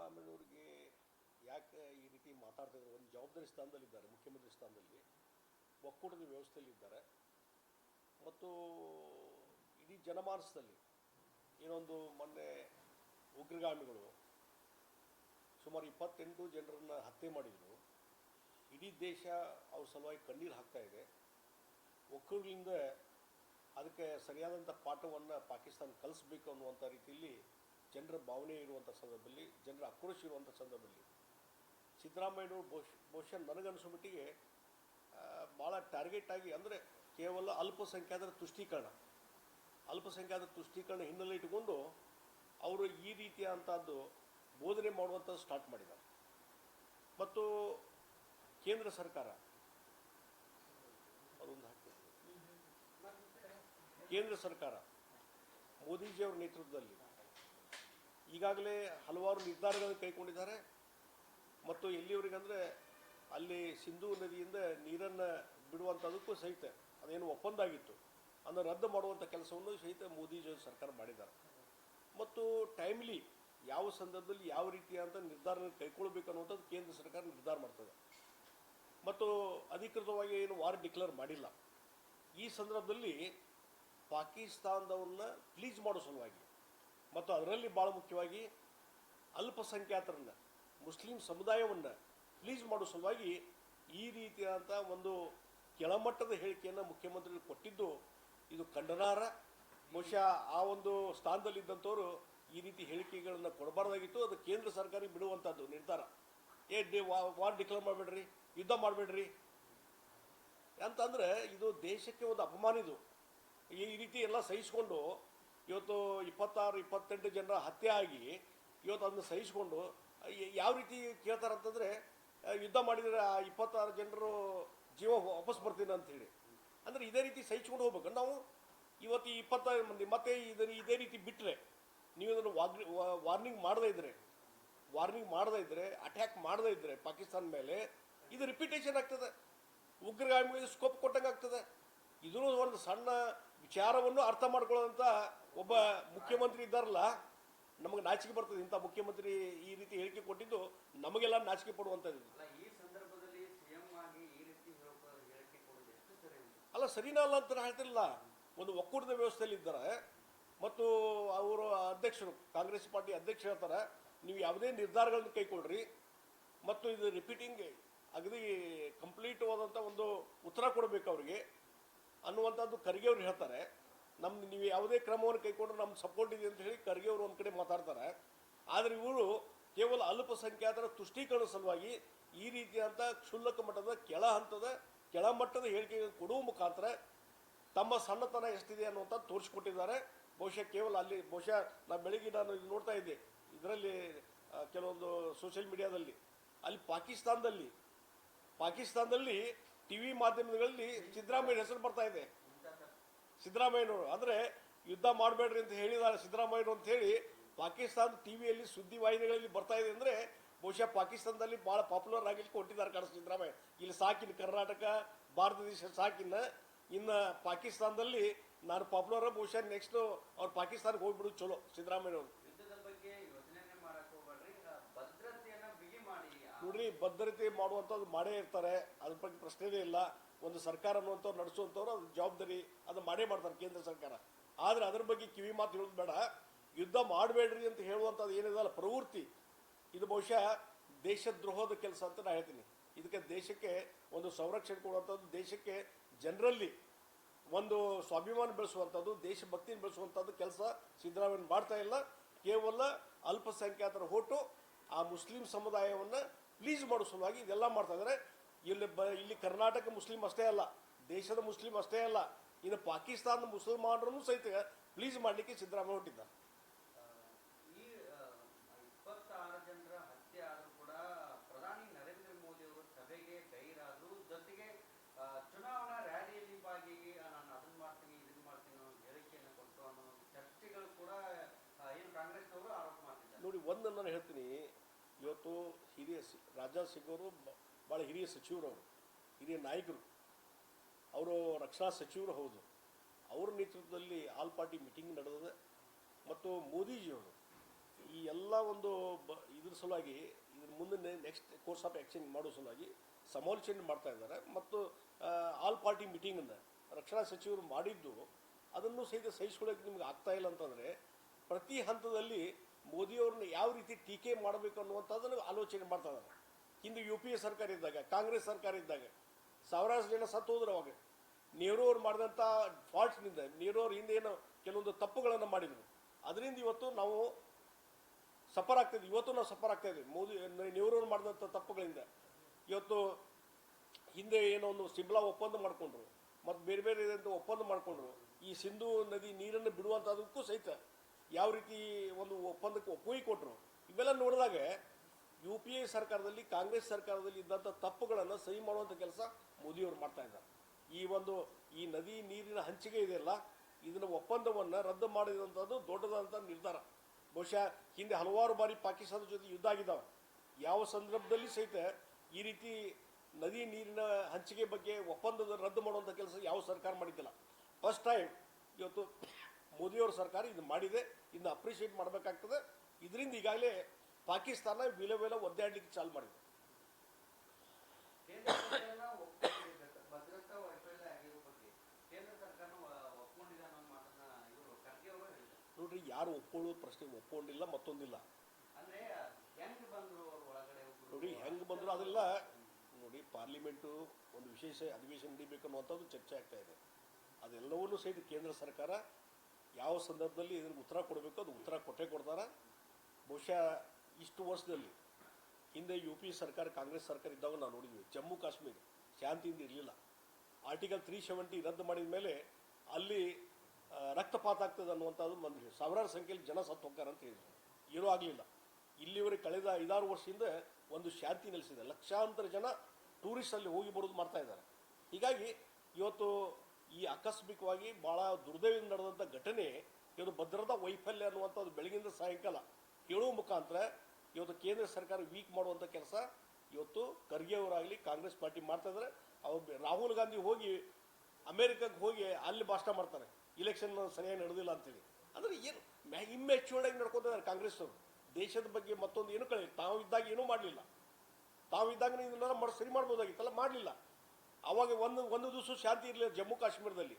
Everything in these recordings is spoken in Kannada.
ಸಿದ್ದರಾಮಯ್ಯವ್ರಿಗೆ ಯಾಕೆ ಈ ರೀತಿ ಮಾತಾಡ್ತಿದ್ರು ಒಂದು ಜವಾಬ್ದಾರಿ ಸ್ಥಾನದಲ್ಲಿದ್ದಾರೆ ಮುಖ್ಯಮಂತ್ರಿ ಸ್ಥಾನದಲ್ಲಿ. ಒಕ್ಕೂಟದ ವ್ಯವಸ್ಥೆಯಲ್ಲಿದ್ದಾರೆ ಮತ್ತು ಇಡೀ ಜನಮಾನಸದಲ್ಲಿ ಏನೊಂದು ಮೊನ್ನೆ ಉಗ್ರಗಾಮಿಗಳು ಸುಮಾರು ಇಪ್ಪತ್ತೆಂಟು ಜನರನ್ನು ಹತ್ಯೆ ಮಾಡಿದರು. ಇಡೀ ದೇಶ ಅವ್ರ ಸಲುವಾಗಿ ಕಣ್ಣೀರು ಹಾಕ್ತಾ ಇದೆ. ಒಕ್ಕೂಟದಿಂದ ಅದಕ್ಕೆ ಸರಿಯಾದಂಥ ಪಾಠವನ್ನು ಪಾಕಿಸ್ತಾನ ಕಲಿಸ್ಬೇಕು ಅನ್ನುವಂಥ ರೀತಿಯಲ್ಲಿ ಜನರ ಭಾವನೆ ಇರುವಂಥ ಸಂದರ್ಭದಲ್ಲಿ, ಜನರ ಆಕ್ರೋಶ ಇರುವಂಥ ಸಂದರ್ಭದಲ್ಲಿ ಸಿದ್ದರಾಮಯ್ಯನವರು ಬಹುಶಃ ಬಹುಶಃ ನನಗನ್ನಿಸೋ ಮಟ್ಟಿಗೆ ಭಾಳ ಟಾರ್ಗೆಟ್ ಆಗಿ ಅಂದರೆ ಕೇವಲ ಅಲ್ಪಸಂಖ್ಯಾತರ ತುಷ್ಟೀಕರಣ. ಅಲ್ಪಸಂಖ್ಯಾತರ ತುಷ್ಟೀಕರಣ ಹಿನ್ನೆಲೆ ಇಟ್ಟುಕೊಂಡು ಅವರು ಈ ರೀತಿಯಾದಂಥದ್ದು ಬೋಧನೆ ಮಾಡುವಂಥದ್ದು ಸ್ಟಾರ್ಟ್ ಮಾಡಿದ್ದಾರೆ. ಮತ್ತು ಕೇಂದ್ರ ಸರ್ಕಾರ ಅದೊಂದು ಕೇಂದ್ರ ಸರ್ಕಾರ ಮೋದಿಜಿಯವರ ನೇತೃತ್ವದಲ್ಲಿ ಈಗಾಗಲೇ ಹಲವಾರು ನಿರ್ಧಾರಗಳನ್ನು ಕೈಗೊಂಡಿದ್ದಾರೆ. ಮತ್ತು ಎಲ್ಲಿವರೆಗಂದರೆ ಅಲ್ಲಿ ಸಿಂಧೂ ನದಿಯಿಂದ ನೀರನ್ನು ಬಿಡುವಂಥದಕ್ಕೂ ಸಹಿತ ಅದೇನು ಒಪ್ಪಂದ ಆಗಿತ್ತು ಅದನ್ನು ರದ್ದು ಮಾಡುವಂಥ ಕೆಲಸವನ್ನು ಸಹಿತ ಮೋದಿ ಸರ್ಕಾರ ಮಾಡಿದ್ದಾರೆ. ಮತ್ತು ಟೈಮ್ಲಿ ಯಾವ ಸಂದರ್ಭದಲ್ಲಿ ಯಾವ ರೀತಿಯಾದಂಥ ನಿರ್ಧಾರ ಕೈಗೊಳ್ಬೇಕು ಅನ್ನುವಂಥದ್ದು ಕೇಂದ್ರ ಸರ್ಕಾರ ನಿರ್ಧಾರ ಮಾಡ್ತದೆ. ಮತ್ತು ಅಧಿಕೃತವಾಗಿ ಏನು ವಾರ್ ಡಿಕ್ಲೇರ್ ಮಾಡಿಲ್ಲ. ಈ ಸಂದರ್ಭದಲ್ಲಿ ಪಾಕಿಸ್ತಾನದವ್ರನ್ನ ಪ್ಲೀಸ್ ಮಾಡೋ ಸಲುವಾಗಿ ಮತ್ತು ಅದರಲ್ಲಿ ಭಾಳ ಮುಖ್ಯವಾಗಿ ಅಲ್ಪಸಂಖ್ಯಾತರನ್ನು, ಮುಸ್ಲಿಂ ಸಮುದಾಯವನ್ನು ಪ್ಲೀಸ್ ಮಾಡೋ ಸಲುವಾಗಿ ಈ ರೀತಿಯಾದಂಥ ಒಂದು ಕೆಳಮಟ್ಟದ ಹೇಳಿಕೆಯನ್ನು ಮುಖ್ಯಮಂತ್ರಿಗಳು ಕೊಟ್ಟಿದ್ದು ಇದು ಖಂಡನಾರ್ಹ ಬಹುಶಃ ಆ ಒಂದು ಸ್ಥಾನದಲ್ಲಿದ್ದಂಥವರು ಈ ರೀತಿ ಹೇಳಿಕೆಗಳನ್ನು ಕೊಡಬಾರ್ದಾಗಿತ್ತು. ಅದು ಕೇಂದ್ರ ಸರ್ಕಾರ ಬಿಡುವಂಥದ್ದು ನಿರ್ಧಾರ. ಏ, ಡಿ ವಾರ್ ಡಿಕ್ಲೇರ್ ಮಾಡಬೇಡ್ರಿ, ಯುದ್ಧ ಮಾಡಬೇಡ್ರಿ. ಅಂತಂದರೆ ಇದು ದೇಶಕ್ಕೆ ಒಂದು ಅಪಮಾನ ಇದು. ಈ ರೀತಿ ಎಲ್ಲ ಸಹಿಸ್ಕೊಂಡು ಇವತ್ತು ಇಪ್ಪತ್ತಾರು, ಇಪ್ಪತ್ತೆಂಟು ಜನರ ಹತ್ಯೆ ಆಗಿ ಇವತ್ತು ಅದನ್ನು ಸಹಿಸಿಕೊಂಡು ಯಾವ ರೀತಿ ಕೇಳ್ತಾರೆ ಅಂತಂದರೆ ಯುದ್ಧ ಮಾಡಿದರೆ ಆ ಇಪ್ಪತ್ತಾರು ಜನರು ಜೀವ ವಾಪಸ್ ಬರ್ತೀನಿ ಹೇಳಿ ಅಂದರೆ ಇದೇ ರೀತಿ ಸಹಿಸ್ಕೊಂಡು ಹೋಗ್ಬೇಕು. ನಾವು ಇವತ್ತು ಇಪ್ಪತ್ತಾರು ಮಂದಿ, ಮತ್ತೆ ಇದನ್ನು ಇದೇ ರೀತಿ ಬಿಟ್ಟರೆ ನೀವು ಇದನ್ನು ವಾರ್ನಿಂಗ್ ಮಾಡದೇ ಇದ್ರೆ, ವಾರ್ನಿಂಗ್ ಮಾಡದೇ ಇದ್ರೆ, ಅಟ್ಯಾಕ್ ಮಾಡದೇ ಇದ್ದರೆ ಪಾಕಿಸ್ತಾನ ಮೇಲೆ, ಇದು ರಿಪಿಟೇಷನ್ ಆಗ್ತದೆ. ಉಗ್ರಗಾಮಿಗಳಿಗೆ ಸ್ಕೋಪ್ ಕೊಟ್ಟಂಗೆ ಆಗ್ತದೆ. ಇದೂ ಒಂದು ಸಣ್ಣ ವಿಚಾರವನ್ನು ಅರ್ಥ ಮಾಡ್ಕೊಳ್ಳೋದಂಥ ಒಬ್ಬ ಮುಖ್ಯಮಂತ್ರಿ ಇದ್ದಾರಲ್ಲ ನಮಗೆ ನಾಚಿಕೆ ಬರ್ತದೆ. ಇಂಥ ಮುಖ್ಯಮಂತ್ರಿ ಈ ರೀತಿ ಹೇಳಿಕೆ ಕೊಟ್ಟಿದ್ದು ನಮಗೆಲ್ಲ ನಾಚಿಕೆ ಪಡುವಂಥದ್ದು. ಅಲ್ಲ ಸರಿನಾ ಅಲ್ಲ ಅಂತ ಹೇಳ್ತಿರಲಿಲ್ಲ. ಒಂದು ಒಕ್ಕೂಟದ ವ್ಯವಸ್ಥೆಯಲ್ಲಿ ಇದ್ದಾರೆ. ಮತ್ತು ಅವರು ಅಧ್ಯಕ್ಷರು ಕಾಂಗ್ರೆಸ್ ಪಾರ್ಟಿ ಅಧ್ಯಕ್ಷ ಹೇಳ್ತಾರೆ ನೀವು ಯಾವುದೇ ನಿರ್ಧಾರಗಳನ್ನು ಕೈಗೊಳ್ಳ್ರಿ ಮತ್ತು ಇದು ರಿಪೀಟಿಂಗ್ ಅಗದಿ ಕಂಪ್ಲೀಟ್ ಆದಂಥ ಒಂದು ಉತ್ತರ ಕೊಡಬೇಕು ಅವರಿಗೆ ಅನ್ನುವಂಥದ್ದು ಖರ್ಗೆ ಅವ್ರು ಹೇಳ್ತಾರೆ. ನಮ್ಮ ನೀವು ಯಾವುದೇ ಕ್ರಮವನ್ನು ಕೈಗೊಂಡ್ರೆ ನಮ್ಮ ಸಪೋರ್ಟ್ ಇದೆ ಅಂತ ಹೇಳಿ ಖರ್ಗೆ ಅವರು ಒಂದು ಕಡೆ ಮಾತಾಡ್ತಾರೆ. ಆದರೆ ಇವರು ಕೇವಲ ಅಲ್ಪಸಂಖ್ಯಾತರ ತುಷ್ಟೀಕರಣ ಸಲುವಾಗಿ ಈ ರೀತಿಯಾದಂಥ ಕ್ಷುಲ್ಲಕ ಮಟ್ಟದ ಕೆಳ ಹಂತದ ಕೆಳಮಟ್ಟದ ಹೇಳಿಕೆಗಳನ್ನು ಕೊಡುವ ಮುಖಾಂತರ ತಮ್ಮ ಸಣ್ಣತನ ಎಷ್ಟಿದೆ ಅನ್ನುವಂಥ ತೋರಿಸ್ಕೊಟ್ಟಿದ್ದಾರೆ. ಬಹುಶಃ ಕೇವಲ ಅಲ್ಲಿ, ಬಹುಶಃ ನಾನು ಬೆಳಿಗ್ಗೆ ನಾನು ಇದು ನೋಡ್ತಾ ಇದ್ದೆ, ಇದರಲ್ಲಿ ಕೆಲವೊಂದು ಸೋಷಿಯಲ್ ಮೀಡಿಯಾದಲ್ಲಿ ಅಲ್ಲಿ ಪಾಕಿಸ್ತಾನದಲ್ಲಿ ಪಾಕಿಸ್ತಾನದಲ್ಲಿ ಟಿ ವಿ ಮಾಧ್ಯಮಗಳಲ್ಲಿ ಸಿದ್ದರಾಮಯ್ಯ ಹೆಸರು ಬರ್ತಾ ಇದೆ. ಸಿದ್ದರಾಮಯ್ಯನವರು. ಅಂದರೆ ಯುದ್ಧ ಮಾಡಬೇಡ್ರಿ ಅಂತ ಹೇಳಿದ್ದಾರೆ ಸಿದ್ದರಾಮಯ್ಯನವರು ಅಂತ ಹೇಳಿ ಪಾಕಿಸ್ತಾನ ಟಿ ವಿಯಲ್ಲಿ ಸುದ್ದಿ ವಾಹಿನಿಗಳಲ್ಲಿ ಬರ್ತಾ ಇದೆ ಅಂದರೆ ಬಹುಶಃ ಪಾಕಿಸ್ತಾನದಲ್ಲಿ ಭಾಳ ಪಾಪ್ಯುಲರ್ ಆಗಲಿಕ್ಕೆ ಕೊಟ್ಟಿದ್ದಾರೆ ಕಾಣ ಸಿದ್ದರಾಮಯ್ಯ. ಇಲ್ಲಿ ಸಾಕಿನ ಕರ್ನಾಟಕ ಭಾರತ ದೇಶ ಸಾಕಿನ ಇನ್ನು ಪಾಕಿಸ್ತಾನದಲ್ಲಿ ನಾನು ಪಾಪ್ಯುಲರ್ ಬಹುಶಃ ನೆಕ್ಸ್ಟ್ ಅವ್ರು ಪಾಕಿಸ್ತಾನಕ್ಕೆ ಹೋಗ್ಬಿಡೋದು ಚಲೋ ಸಿದ್ದರಾಮಯ್ಯನವರು. ನೋಡ್ರಿ ಭದ್ರತೆ ಮಾಡುವಂಥದ್ದು ಮಾಡೇ ಇರ್ತಾರೆ. ಅದ್ರ ಬಗ್ಗೆ ಪ್ರಶ್ನೆನೇ ಇಲ್ಲ. ಒಂದು ಸರ್ಕಾರ ಅನ್ನುವಂಥವ್ರು ನಡೆಸುವಂಥವ್ರು ಅದು ಜವಾಬ್ದಾರಿ ಅದು ಮಾಡೇ ಮಾಡ್ತಾರೆ ಕೇಂದ್ರ ಸರ್ಕಾರ. ಆದರೆ ಅದ್ರ ಬಗ್ಗೆ ಕಿವಿ ಮಾತು ಹೇಳೋದು ಬೇಡ. ಯುದ್ಧ ಮಾಡಬೇಡ್ರಿ ಅಂತ ಹೇಳುವಂಥದ್ದು ಅಲ್ಲ, ಪ್ರವೃತ್ತಿ. ಇದು ಬಹುಶಃ ದೇಶದ್ರೋಹದ ಕೆಲಸ ಅಂತ ನಾನು ಹೇಳ್ತೀನಿ. ಇದಕ್ಕೆ ದೇಶಕ್ಕೆ ಒಂದು ಸಂರಕ್ಷಣೆ ಕೊಡುವಂಥದ್ದು, ದೇಶಕ್ಕೆ ಜನರಲ್ಲಿ ಒಂದು ಸ್ವಾಭಿಮಾನ ಬೆಳೆಸುವಂಥದ್ದು ದೇಶಭಕ್ತಿನ ಬೆಳೆಸುವಂಥದ್ದು ಕೆಲಸ ಸಿದ್ದರಾಮಯ್ಯ ಮಾಡ್ತಾ ಇಲ್ಲ. ಕೇವಲ ಅಲ್ಪಸಂಖ್ಯಾತರ ಹೋಟು ಆ ಮುಸ್ಲಿಂ ಸಮುದಾಯವನ್ನು ಪ್ಲೀಸ್ ಮಾಡೋ ಸಲುವಾಗಿ ಇದೆಲ್ಲ ಮಾಡ್ತಾ ಇದ್ದಾರೆ. ಇಲ್ಲಿ ಬ ಇಲ್ಲಿ ಕರ್ನಾಟಕ ಮುಸ್ಲಿಂ ಅಷ್ಟೇ ಅಲ್ಲ ದೇಶದ ಮುಸ್ಲಿಂ ಅಷ್ಟೇ ಅಲ್ಲ ಇನ್ನು ಪಾಕಿಸ್ತಾನದ ಮುಸಲ್ಮಾನರನ್ನು ಸಹಿತ ಪ್ಲೀಸ್ ಮಾಡಲಿಕ್ಕೆ ಸಿದ್ದರಾಮಯ್ಯ ಹೊಟ್ಟಿದ್ದಾರೆ ಚುನಾವಣಾ ರ್ಯಾಲಿಯಲ್ಲಿ ಭಾಗಿ ನಾನು ಅದನ್ನ ಮಾಡ್ತೀನಿ ಇದನ್ನ ಮಾಡ್ತೀನಿ ಅನ್ನೋ ಹೇಳಿಕೆಯನ್ನು ಕೊಟ್ಟು ಅನ್ನೋ ಚರ್ಚೆಗಳು ಕೂಡ ಏನು ಕಾಂಗ್ರೆಸ್ನವರು ಆರೋಪ ಮಾಡ್ತಿದ್ದಾರೆ. ನೋಡಿ ಒಂದು ನಾನು ಹೇಳ್ತೀನಿ ಇವತ್ತು ಹಿರಿಯ ಸಿ- ರಾಜನಾಥ್ ಸಿಂಗ್ ಅವರು ಭಾಳ ಹಿರಿಯ ಸಚಿವರು ಅವರು, ಹಿರಿಯ ನಾಯಕರು. ಅವರು ರಕ್ಷಣಾ ಸಚಿವರು ಹೌದು. ಅವ್ರ ನೇತೃತ್ವದಲ್ಲಿ ಆಲ್ ಪಾರ್ಟಿ ಮೀಟಿಂಗ್ ನಡೆದಿದೆ. ಮತ್ತು ಮೋದಿಜಿಯವರು ಈ ಎಲ್ಲ ಒಂದು ಬ, ಇದ್ರ ಸಲುವಾಗಿ ಇದ್ರ ಮುಂದೆ ನೆಕ್ಸ್ಟ್ ಕೋರ್ಸ್ ಆಫ್ ಆ್ಯಕ್ಷನ್ ಮಾಡೋ ಸಲುವಾಗಿ ಸಮಾಲೋಚನೆ ಮಾಡ್ತಾ ಇದ್ದಾರೆ. ಮತ್ತು ಆಲ್ ಪಾರ್ಟಿ ಮೀಟಿಂಗನ್ನು ರಕ್ಷಣಾ ಸಚಿವರು ಮಾಡಿದ್ದು ಅದನ್ನು ಸಹಿತ ಸಹಿಸ್ಕೊಳ್ಳೋಕೆ ನಿಮ್ಗೆ ಆಗ್ತಾ ಇಲ್ಲ ಅಂತಂದರೆ ಪ್ರತಿ ಹಂತದಲ್ಲಿ ಮೋದಿಯವ್ರನ್ನ ಯಾವ ರೀತಿ ಟೀಕೆ ಮಾಡಬೇಕು ಅನ್ನುವಂಥದ್ದನ್ನು ಆಲೋಚನೆ ಮಾಡ್ತಾ ಇದ್ದಾರೆ. ಹಿಂದೆ ಯು ಪಿ ಎ ಸರ್ಕಾರ ಇದ್ದಾಗ, ಕಾಂಗ್ರೆಸ್ ಸರ್ಕಾರ ಇದ್ದಾಗ, ಸಾವಿರಾರು ಜನ ಸತ್ತು ಹೋದ್ರು ಅವಾಗ. ನೆಹರು ಅವ್ರು ಮಾಡಿದಂಥ ಫಾಲ್ಟ್ಸ್ನಿಂದ ನೆಹರು ಅವ್ರ ಹಿಂದೆ ಏನು ಕೆಲವೊಂದು ತಪ್ಪುಗಳನ್ನು ಮಾಡಿದರು. ಅದರಿಂದ ಇವತ್ತು ನಾವು ಸಫರ್ ಆಗ್ತಿದ್ವಿ ಇವತ್ತು ನಾವು ಸಫರ್ ಆಗ್ತಾ ಇದ್ದೀವಿ ಮೋದಿ ನೆಹರು ಅವ್ರು ಮಾಡಿದಂಥ ತಪ್ಪುಗಳಿಂದ. ಇವತ್ತು ಹಿಂದೆ ಏನೋ ಒಂದು ಸಿಂಬ್ಲಾ ಒಪ್ಪಂದ ಮಾಡಿಕೊಂಡ್ರು. ಮತ್ತು ಬೇರೆ ಬೇರೆ ಇದಂಥ ಒಪ್ಪಂದ ಮಾಡಿಕೊಂಡ್ರು. ಈ ಸಿಂಧು ನದಿ ನೀರನ್ನು ಬಿಡುವಂಥದಕ್ಕೂ ಸಹಿತ ಯಾವ ರೀತಿ ಒಂದು ಒಪ್ಪಂದಕ್ಕೆ ಒಪ್ಪಿಗೆ ಕೊಟ್ಟರು ಇವೆಲ್ಲ ನೋಡಿದಾಗ ಯು ಪಿ ಎ ಸರ್ಕಾರದಲ್ಲಿ, ಕಾಂಗ್ರೆಸ್ ಸರ್ಕಾರದಲ್ಲಿ ಇದ್ದಂಥ ತಪ್ಪುಗಳನ್ನು ಸರಿ ಮಾಡುವಂಥ ಕೆಲಸ ಮೋದಿಯವರು ಮಾಡ್ತಾ ಇದ್ದಾರೆ. ಈ ಒಂದು, ಈ ನದಿ ನೀರಿನ ಹಂಚಿಕೆ ಇದೆಯಲ್ಲ ಇದನ್ನು ಒಪ್ಪಂದವನ್ನು ರದ್ದು ಮಾಡಿದಂಥದ್ದು ದೊಡ್ಡದಾದಂಥ ನಿರ್ಧಾರ. ಬಹುಶಃ ಹಿಂದೆ ಹಲವಾರು ಬಾರಿ ಪಾಕಿಸ್ತಾನದ ಜೊತೆ ಯುದ್ಧ ಆಗಿದ್ದಾವೆ. ಯಾವ ಸಂದರ್ಭದಲ್ಲಿ ಸಹಿತ ಈ ರೀತಿ ನದಿ ನೀರಿನ ಹಂಚಿಕೆ ಬಗ್ಗೆ ಒಪ್ಪಂದದ ರದ್ದು ಮಾಡುವಂಥ ಕೆಲಸ ಯಾವ ಸರ್ಕಾರ ಮಾಡಿದ್ದಿಲ್ಲ. ಫಸ್ಟ್ ಟೈಮ್ ಇವತ್ತು ಮೋದಿಯವರ ಸರ್ಕಾರ ಇದು ಮಾಡಿದೆ, ಇದನ್ನು ಅಪ್ರಿಷಿಯೇಟ್ ಮಾಡಬೇಕಾಗ್ತದೆ. ಇದರಿಂದ ಈಗಾಗಲೇ ಪಾಕಿಸ್ತಾನ ವಿಲ ವಿಲ ಒದ್ದಾಡಲಿಕ್ಕೆ ಚಾಲು ಮಾಡಿದೆ. ನೋಡ್ರಿ ಯಾರು ಒಪ್ಕೊಳ್ಳೋ ಪ್ರಶ್ನೆ ಒಪ್ಕೊಂಡಿಲ್ಲ ಮತ್ತೊಂದಿಲ್ಲ. ನೋಡಿ ಹೆಂಗೆ ಬಂದರು ಅದೆಲ್ಲ ನೋಡಿ ಪಾರ್ಲಿಮೆಂಟು ಒಂದು ವಿಶೇಷ ಅಧಿವೇಶನ ನಡೀಬೇಕು ಅನ್ನುವಂಥದ್ದು ಚರ್ಚೆ ಆಗ್ತಾ ಇದೆ. ಅದೆಲ್ಲವನ್ನೂ ಸಹಿತ ಕೇಂದ್ರ ಸರ್ಕಾರ ಯಾವ ಸಂದರ್ಭದಲ್ಲಿ ಇದನ್ನು ಉತ್ತರ ಕೊಡಬೇಕು ಅದು ಉತ್ತರ ಕೊಟ್ಟೇ ಕೊಡ್ತಾರೆ. ಬಹುಶಃ ಇಷ್ಟು ವರ್ಷದಲ್ಲಿ ಹಿಂದೆ ಯು ಪಿ ಸರ್ಕಾರ, ಕಾಂಗ್ರೆಸ್ ಸರ್ಕಾರ ಇದ್ದಾಗ ನಾವು ನೋಡಿದ್ವಿ, ಜಮ್ಮು ಕಾಶ್ಮೀರ ಶಾಂತಿಯಿಂದ ಇರಲಿಲ್ಲ. ಆರ್ಟಿಕಲ್ ತ್ರೀ ಸೆವೆಂಟಿ ರದ್ದು ಮಾಡಿದ ಮೇಲೆ ಅಲ್ಲಿ ರಕ್ತಪಾತ ಆಗ್ತದೆ ಅನ್ನುವಂಥದ್ದು ಬಂದ್ವಿ. ಸಾವಿರಾರು ಸಂಖ್ಯೆಯಲ್ಲಿ ಜನ ಸತ್ತು ಹೋಗ್ತಾರೆ ಅಂತ ಹೇಳಿದ್ರು. ಏನೂ ಆಗಲಿಲ್ಲ. ಇಲ್ಲಿವರೆಗೆ ಕಳೆದ ಐದಾರು ವರ್ಷದಿಂದ ಒಂದು ಶಾಂತಿ ನೆಲೆಸಿದೆ. ಲಕ್ಷಾಂತರ ಜನ ಟೂರಿಸ್ಟ್ ಅಲ್ಲಿ ಹೋಗಿ ಬರೋದು ಮಾಡ್ತಾ ಇದ್ದಾರೆ. ಹೀಗಾಗಿ ಇವತ್ತು ಈ ಆಕಸ್ಮಿಕವಾಗಿ ಭಾಳ ದುರ್ದೈವದಿಂದ ನಡೆದಂಥ ಘಟನೆ, ಇದು ಭದ್ರತಾ ವೈಫಲ್ಯ ಅನ್ನುವಂಥದ್ದು ಬೆಳಗಿಂದ ಸಾಯಂಕಾಲ. ಹೇಳುವ ಮುಖಾಂತರ ಇವತ್ತು ಕೇಂದ್ರ ಸರ್ಕಾರ ವೀಕ್ ಮಾಡುವಂಥ ಕೆಲಸ ಇವತ್ತು ಖರ್ಗೆ ಅವರಾಗಲಿ ಕಾಂಗ್ರೆಸ್ ಪಾರ್ಟಿ ಮಾಡ್ತಾ ಇದ್ರೆ. ಅವ್ರು ರಾಹುಲ್ ಗಾಂಧಿ ಹೋಗಿ ಅಮೆರಿಕಕ್ಕೆ ಹೋಗಿ ಅಲ್ಲಿ ಭಾಷಣ ಮಾಡ್ತಾರೆ. ಇಲೆಕ್ಷನ್ ಸರಿಯಾಗಿ ನಡೆದಿಲ್ಲ ಅಂತೇಳಿ. ಅಂದ್ರೆ ಏನು ಇಮ್ಮೆಚ್ಯೂರ್ಡ್ ಆಗಿ ನಡ್ಕೊತಿದ್ದಾರೆ ಕಾಂಗ್ರೆಸ್ ಅವರು. ದೇಶದ ಬಗ್ಗೆ ಮತ್ತೊಂದು ಏನು ಕಳೆ ತಾವು ಇದ್ದಾಗ ಏನೂ ಮಾಡಲಿಲ್ಲ. ತಾವು ಇದ್ದಾಗ ಇದನ್ನೆಲ್ಲ ಮಾಡಿ ಸರಿ ಮಾಡ್ಬೋದಾಗಿತ್ತಲ್ಲ? ಮಾಡಲಿಲ್ಲ. ಅವಾಗ ಒಂದು ಒಂದು ದಿವಸ ಶಾಂತಿ ಇರಲಿಲ್ಲ ಜಮ್ಮು ಕಾಶ್ಮೀರದಲ್ಲಿ.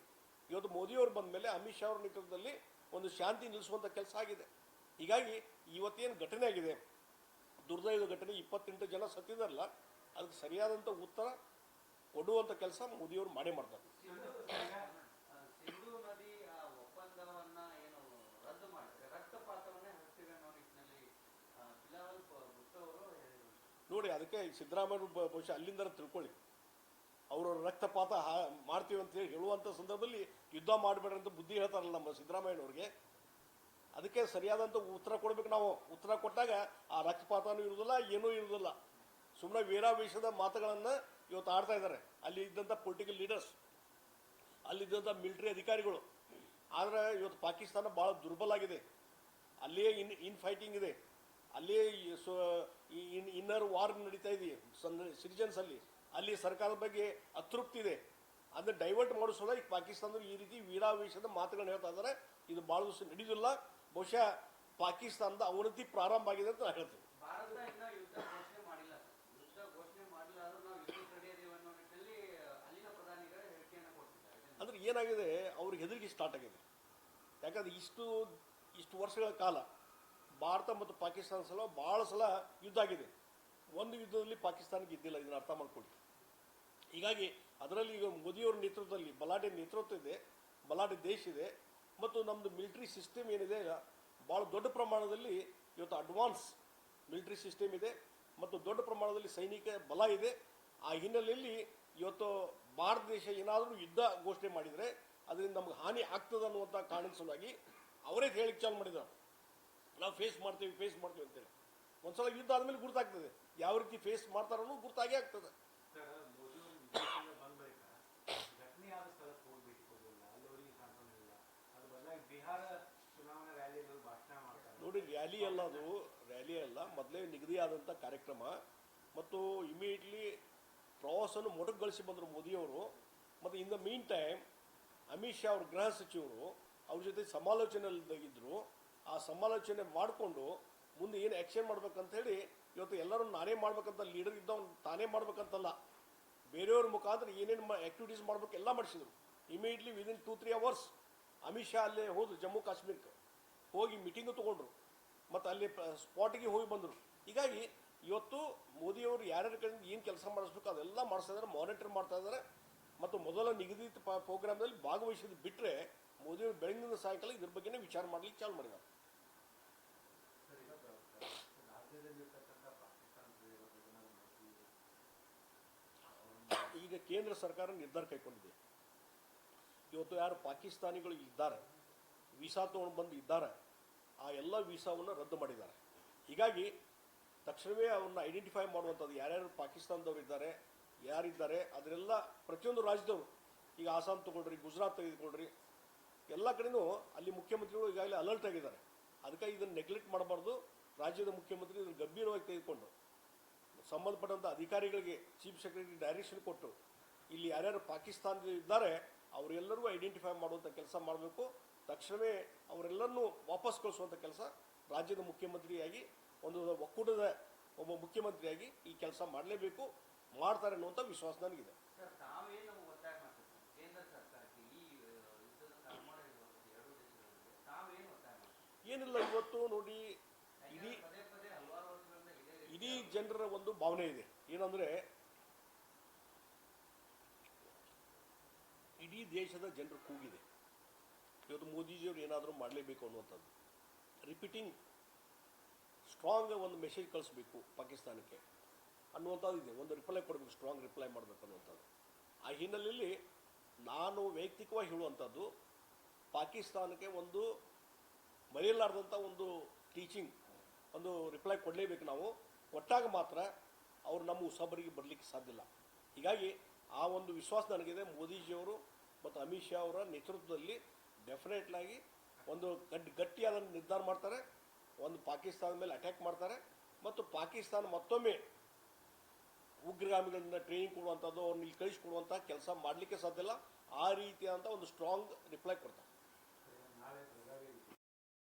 ಇವತ್ತು ಮೋದಿಯವರು ಬಂದ ಮೇಲೆ ಅಮಿತ್ ಶಾ ಅವರ ನೇತೃತ್ವದಲ್ಲಿ ಒಂದು ಶಾಂತಿ ನಿಲ್ಲಿಸುವಂಥ ಕೆಲಸ ಆಗಿದೆ. ಹೀಗಾಗಿ ಇವತ್ತೇನು ಘಟನೆ ಆಗಿದೆ? ದುರ್ದೈವ ಘಟನೆ ಇಪ್ಪತ್ತೆಂಟು ಜನ ಸತ್ತಿದಾರಲ್ಲ ಅದಕ್ಕೆ ಸರಿಯಾದಂಥ ಉತ್ತರ ಕೊಡುವಂಥ ಕೆಲಸ ಮೋದಿಯವರು ಮಾಡೇ ಮಾಡ್ತಾರೆ. ಅವರು ನೋಡಿ ಅದಕ್ಕೆ ಸಿದ್ದರಾಮಯ್ಯ ಬಹುಶಃ ಅಲ್ಲಿಂದ ತಿಳ್ಕೊಳ್ಳಿ. ಅವ್ರವ್ರ ರಕ್ತಪಾತ ಹಾ- ಮಾಡ್ತೀವಿ ಅಂತ ಹೇಳಿ ಹೇಳುವಂಥ ಸಂದರ್ಭದಲ್ಲಿ ಯುದ್ಧ ಮಾಡಬೇಡ ಅಂತ ಬುದ್ಧಿ ಹೇಳ್ತಾರಲ್ಲ ನಮ್ಮ ಸಿದ್ದರಾಮಯ್ಯನವ್ರಿಗೆ. ಅದಕ್ಕೆ ಸರಿಯಾದಂಥ ಉತ್ತರ ಕೊಡ್ಬೇಕು ನಾವು. ಉತ್ತರ ಕೊಟ್ಟಾಗ ಆ ರಕ್ತಪಾತನೂ ಇರುವುದಿಲ್ಲ, ಏನೂ ಇರುವುದಿಲ್ಲ. ಸುಮ್ಮನೆ ವೀರಾವೇಶದ ಮಾತುಗಳನ್ನು ಇವತ್ತು ಆಡ್ತಾ ಇದ್ದಾರೆ. ಅಲ್ಲಿ ಇದ್ದಂಥ ಪೊಲಿಟಿಕಲ್ ಲೀಡರ್ಸ್ ಅಲ್ಲಿದ್ದಂಥ ಮಿಲಿಟರಿ ಅಧಿಕಾರಿಗಳು. ಆದರೆ ಇವತ್ತು ಪಾಕಿಸ್ತಾನ ಭಾಳ ದುರ್ಬಲ ಆಗಿದೆ. ಅಲ್ಲಿಯೇ ಇನ್ ಇನ್ ಫೈಟಿಂಗ್ ಇದೆ. ಅಲ್ಲಿಯೇ ಸೊ ಇನ್ ಇನ್ನರ್ ವಾರ್ ನಡೀತಾ ಇದೆ ಸಿಟಿಜನ್ಸ್ ಅಲ್ಲಿ. ಅಲ್ಲಿ ಸರ್ಕಾರದ ಬಗ್ಗೆ ಅತೃಪ್ತಿ ಇದೆ. ಅದನ್ನು ಡೈವರ್ಟ್ ಮಾಡಿಸೋದ ಈ ಪಾಕಿಸ್ತಾನದಲ್ಲಿ ಈ ರೀತಿ ವೀರಾವೇಶದ ಮಾತುಗಳನ್ನ ಹೇಳ್ತಾ ಇದ್ದಾರೆ. ಇದು ಭಾಳ ದಿವಸ ನಡೆಯುವುದಿಲ್ಲ ಬಹುಶಃ ಪಾಕಿಸ್ತಾನದ ಅವನತಿ ಪ್ರಾರಂಭ ಆಗಿದೆ ಅಂತ ನಾನು ಹೇಳ್ತೀನಿ ಅಂದ್ರೆ ಏನಾಗಿದೆ ಅವ್ರಿಗೆ ಹೆದರಿಕೆ ಸ್ಟಾರ್ಟ್ ಆಗಿದೆ. ಯಾಕಂದ್ರೆ ಇಷ್ಟು ಇಷ್ಟು ವರ್ಷಗಳ ಕಾಲ ಭಾರತ ಮತ್ತು ಪಾಕಿಸ್ತಾನ ಸಲ ಭಾಳ ಸಲ ಯುದ್ಧ ಆಗಿದೆ. ಒಂದು ಯುದ್ಧದಲ್ಲಿ ಪಾಕಿಸ್ತಾನಕ್ಕೆ ಇದ್ದಿಲ್ಲ ಇದನ್ನ ಅರ್ಥ ಮಾಡ್ಕೊಳ್ಳಿ. ಹೀಗಾಗಿ ಅದರಲ್ಲಿ ಈಗ ಮೋದಿಯವರ ನೇತೃತ್ವದಲ್ಲಿ ಬಲಾಢ್ಯ ನೇತೃತ್ವ ಇದೆ ಬಲಾಢ್ಯ ದೇಶ ಇದೆ ಮತ್ತು ನಮ್ಮದು ಮಿಲಿಟ್ರಿ ಸಿಸ್ಟಮ್ ಏನಿದೆ ಭಾಳ ದೊಡ್ಡ ಪ್ರಮಾಣದಲ್ಲಿ ಇವತ್ತು ಅಡ್ವಾನ್ಸ್ ಮಿಲಿಟ್ರಿ ಸಿಸ್ಟಮ್ ಇದೆ ಮತ್ತು ದೊಡ್ಡ ಪ್ರಮಾಣದಲ್ಲಿ ಸೈನಿಕ ಬಲ ಇದೆ. ಆ ಹಿನ್ನೆಲೆಯಲ್ಲಿ ಇವತ್ತು ಭಾರತ ದೇಶ ಏನಾದರೂ ಯುದ್ಧ ಘೋಷಣೆ ಮಾಡಿದರೆ ಅದರಿಂದ ನಮ್ಗೆ ಹಾನಿ ಆಗ್ತದೆ ಅನ್ನುವಂಥ ಕಾರಣದ ಸಲುವಾಗಿ ಅವರೇ ಹೇಳಿ ಚಾಲು ಮಾಡಿದ್ರು ನಾವು ಫೇಸ್ ಮಾಡ್ತೀವಿ ಫೇಸ್ ಮಾಡ್ತೀವಿ ಅಂತೇಳಿ. ಒಂದ್ಸಲ ಯುದ್ಧ ಆದಮೇಲೆ ಗುರ್ತಾಗ್ತದೆ. ಯಾವ ರೀತಿ ಫೇಸ್ ಮಾಡ್ತಾರೋ ಗುರ್ತಾಗೇ ಆಗ್ತದೆ ಸರ್ ಮೋದಿ ಅವರು ವಿದೇಶದಿಂದ ಬಂದ ಬಳಿಕ ಘಟನೆ ಆದ ಸ್ಥಳಕ್ಕೆ ಹೋಗ್ಬೇಕು ಹೋಗಿಲ್ಲ ಅಲ್ಲಿವರೆಗೆ ಕಾಣ್ಕೊಂಡಿಲ್ಲ ಅದು ಬದಲಾಗಿ ಬಿಹಾರ ಚುನಾವಣಾ ರ್ಯಾಲಿಯಲ್ಲಿ ಅವ್ರು ಭಾಷಣ ಮಾಡ್ತಾರೆ ನೋಡಿ ರ್ಯಾಲಿ ಅಲ್ಲ ಅದು ರ್ಯಾಲಿ ಅಲ್ಲ, ಮೊದಲೇ ನಿಗದಿ ನಿಗದಿಯಾದಂಥ ಕಾರ್ಯಕ್ರಮ. ಮತ್ತು ಇಮಿಡಿಯೇಟ್ಲಿ ಪ್ರವಾಸವನ್ನು ಮೊಟಕುಗೊಳಿಸಿ ಬಂದರು ಮೋದಿಯವರು. ಮತ್ತು in the mean time Amit Shah ಅವ್ರ ಗೃಹ ಸಚಿವರು, ಅವ್ರ ಜೊತೆ ಸಮಾಲೋಚನೆಯಲ್ಲಿದ್ದರು. ಆ ಸಮಾಲೋಚನೆ ಮಾಡಿಕೊಂಡು ಮುಂದೆ ಏನು ಆ್ಯಕ್ಷನ್ ಮಾಡ್ಬೇಕಂತ ಹೇಳಿ, ಇವತ್ತು ಎಲ್ಲರೂ ನಾನೇ ಮಾಡ್ಬೇಕಂತ ಲೀಡರ್ ಇದ್ದವನು ತಾನೇ ಮಾಡ್ಬೇಕಂತಲ್ಲ. ಬೇರೆಯವ್ರ ಮುಖಾಂತರ ಏನೇನು ಆ್ಯಕ್ಟಿವಿಟೀಸ್ ಮಾಡ್ಬೇಕು ಎಲ್ಲ ಮಾಡಿಸಿದ್ರು. Immediately within two three hours Amit Shah ಅಲ್ಲೇ ಹೋದ್ರು ಜಮ್ಮು ಕಾಶ್ಮೀರಕ್ಕೆ ಹೋಗಿ ಮೀಟಿಂಗು ತೊಗೊಂಡ್ರು. ಮತ್ತು ಅಲ್ಲಿ ಸ್ಪಾಟಿಗೆ ಹೋಗಿ ಬಂದರು. ಹೀಗಾಗಿ ಇವತ್ತು ಮೋದಿಯವರು ಯಾರ್ಯಾರ ಕಡೆಯಿಂದ ಏನು ಕೆಲಸ ಮಾಡಿಸ್ಬೇಕು ಅದೆಲ್ಲ ಮಾಡಿಸ್ತಾ ಇದ್ದಾರೆ ಮಾನಿಟರ್ ಮಾಡ್ತಾ ಇದ್ದಾರೆ ಮತ್ತು ಮೊದಲ ನಿಗದಿತ ಪ್ರೋಗ್ರಾಮ್ದಲ್ಲಿ ಭಾಗವಹಿಸಿದ್ದು ಬಿಟ್ಟರೆ ಮೋದಿಯವರು ಬೆಳಗಿನ ಸಾಯಂಕಾಲ ಇದ್ರ ಬಗ್ಗೆನೇ ವಿಚಾರ ಮಾಡಲಿಕ್ಕೆ ಚಾಲು ಮಾಡಿದ್ದಾರೆ ಈಗ ಕೇಂದ್ರ ಸರ್ಕಾರ ನಿರ್ಧಾರ ಕೈಗೊಂಡಿದೆ. ಇವತ್ತು ಯಾರು ಪಾಕಿಸ್ತಾನಿಗಳು ಇದ್ದಾರೆ, ವೀಸಾ ತೊಗೊಂಡು ಬಂದು ಇದ್ದಾರೆ ಆ ಎಲ್ಲ ವೀಸಾವನ್ನು ರದ್ದು ಮಾಡಿದ್ದಾರೆ. ಹೀಗಾಗಿ ತಕ್ಷಣವೇ ಅವ್ರನ್ನ ಐಡೆಂಟಿಫೈ ಮಾಡುವಂಥದ್ದು ಯಾರ್ಯಾರು ಪಾಕಿಸ್ತಾನದವ್ರು ಇದ್ದಾರೆ, ಯಾರಿದ್ದಾರೆ ಅದರೆಲ್ಲ ಪ್ರತಿಯೊಂದು ರಾಜ್ಯದವರು. ಈಗ ಆಸಾಮ್ ತಗೊಳ್ರಿ ಗುಜರಾತ್ ತೆಗೆದುಕೊಳ್ರಿ ಎಲ್ಲ ಕಡೆಯೂ ಅಲ್ಲಿ ಮುಖ್ಯಮಂತ್ರಿಗಳು ಈಗಾಗಲೇ ಅಲರ್ಟ್ ಆಗಿದ್ದಾರೆ. ಅದಕ್ಕಾಗಿ ಇದನ್ನು ನೆಗ್ಲೆಕ್ಟ್ ಮಾಡಬಾರ್ದು. ರಾಜ್ಯದ ಮುಖ್ಯಮಂತ್ರಿ ಇದನ್ನು ಗಂಭೀರವಾಗಿ ತೆಗೆದುಕೊಂಡು ಸಂಬಂಧಪಟ್ಟಂಥ ಅಧಿಕಾರಿಗಳಿಗೆ ಚೀಫ್ ಸೆಕ್ರೆಟರಿ ಡೈರೆಕ್ಷನ್ ಕೊಟ್ಟು, ಇಲ್ಲಿ ಯಾರ್ಯಾರು ಪಾಕಿಸ್ತಾನದಲ್ಲಿ ಇದ್ದಾರೆ ಅವರೆಲ್ಲರಿಗೂ ಐಡೆಂಟಿಫೈ ಮಾಡುವಂಥ ಕೆಲಸ ಮಾಡಬೇಕು. ತಕ್ಷಣವೇ ಅವರೆಲ್ಲರನ್ನೂ ವಾಪಸ್ ಕಳಿಸುವಂಥ ಕೆಲಸ ರಾಜ್ಯದ ಮುಖ್ಯಮಂತ್ರಿಯಾಗಿ ಒಂದು ಒಕ್ಕೂಟದ ಒಬ್ಬ ಮುಖ್ಯಮಂತ್ರಿಯಾಗಿ ಈ ಕೆಲಸ ಮಾಡಲೇಬೇಕು ಮಾಡ್ತಾರೆ ಅನ್ನುವಂಥ ವಿಶ್ವಾಸ ನನಗಿದೆ. ಏನಿಲ್ಲ ಇವತ್ತು ನೋಡಿ ಇಡೀ ಇಡೀ ಜನರ ಒಂದು ಭಾವನೆ ಇದೆ. ಏನಂದ್ರೆ ಇಡೀ ದೇಶದ ಜನರು ಕೂಗಿದೆ. ಇವತ್ತು ಮೋದಿಜಿಯವರು ಏನಾದರೂ ಮಾಡಲೇಬೇಕು ಅನ್ನುವಂಥದ್ದು. ರಿಪೀಟಿಂಗ್ ಸ್ಟ್ರಾಂಗ್ ಒಂದು ಮೆಸೇಜ್ ಕಳಿಸ್ಬೇಕು ಪಾಕಿಸ್ತಾನಕ್ಕೆ ಅನ್ನುವಂಥದ್ದು ಇದೆ. ಒಂದು ರಿಪ್ಲೈ ಕೊಡಬೇಕು ಸ್ಟ್ರಾಂಗ್ ರಿಪ್ಲೈ ಮಾಡಬೇಕು ಅನ್ನುವಂಥದ್ದು. ಆ ಹಿನ್ನೆಲೆಯಲ್ಲಿ ನಾನು ವೈಯಕ್ತಿಕವಾಗಿ ಹೇಳುವಂಥದ್ದು, ಪಾಕಿಸ್ತಾನಕ್ಕೆ ಒಂದು ಮರೆಯಲಾರ್ದಂಥ ಒಂದು ಟೀಚಿಂಗ್ ಒಂದು ರಿಪ್ಲೈ ಕೊಡಲೇಬೇಕು ನಾವು. ಕೊಟ್ಟಾಗ ಮಾತ್ರ ಅವರು ನಮ್ಮ ಉಸಾಬರಿಗೆ ಬರಲಿಕ್ಕೆ ಸಾಧ್ಯ ಇಲ್ಲ. ಹೀಗಾಗಿ ಆ ಒಂದು ವಿಶ್ವಾಸ ನನಗಿದೆ ಮೋದಿಜಿಯವರು ಮತ್ತು ಅಮಿತ್ ಶಾ ಅವರ ನೇತೃತ್ವದಲ್ಲಿ ಡೆಫಿನೆಟ್ಲಾಗಿ ಒಂದು ಗಟ್ಟಿ ಗಟ್ಟಿಯಾದ ನಿರ್ಧಾರ ಮಾಡ್ತಾರೆ. ಒಂದು ಪಾಕಿಸ್ತಾನದ ಮೇಲೆ ಅಟ್ಯಾಕ್ ಮಾಡ್ತಾರೆ. ಮತ್ತು ಪಾಕಿಸ್ತಾನ ಮತ್ತೊಮ್ಮೆ ಉಗ್ರಗಾಮಿಗಳಿಂದ ಟ್ರೈನಿಂಗ್ ಕೊಡುವಂಥದ್ದು ಅವ್ರನ್ನ ಇಲ್ಲಿ ಕಳಿಸ್ಕೊಡುವಂಥ ಕೆಲಸ ಮಾಡಲಿಕ್ಕೆ ಸಾಧ್ಯ ಇಲ್ಲ. ಆ ರೀತಿಯಾದಂಥ ಒಂದು ಸ್ಟ್ರಾಂಗ್ ರಿಪ್ಲೈ ಕೊಡ್ತಾರೆ.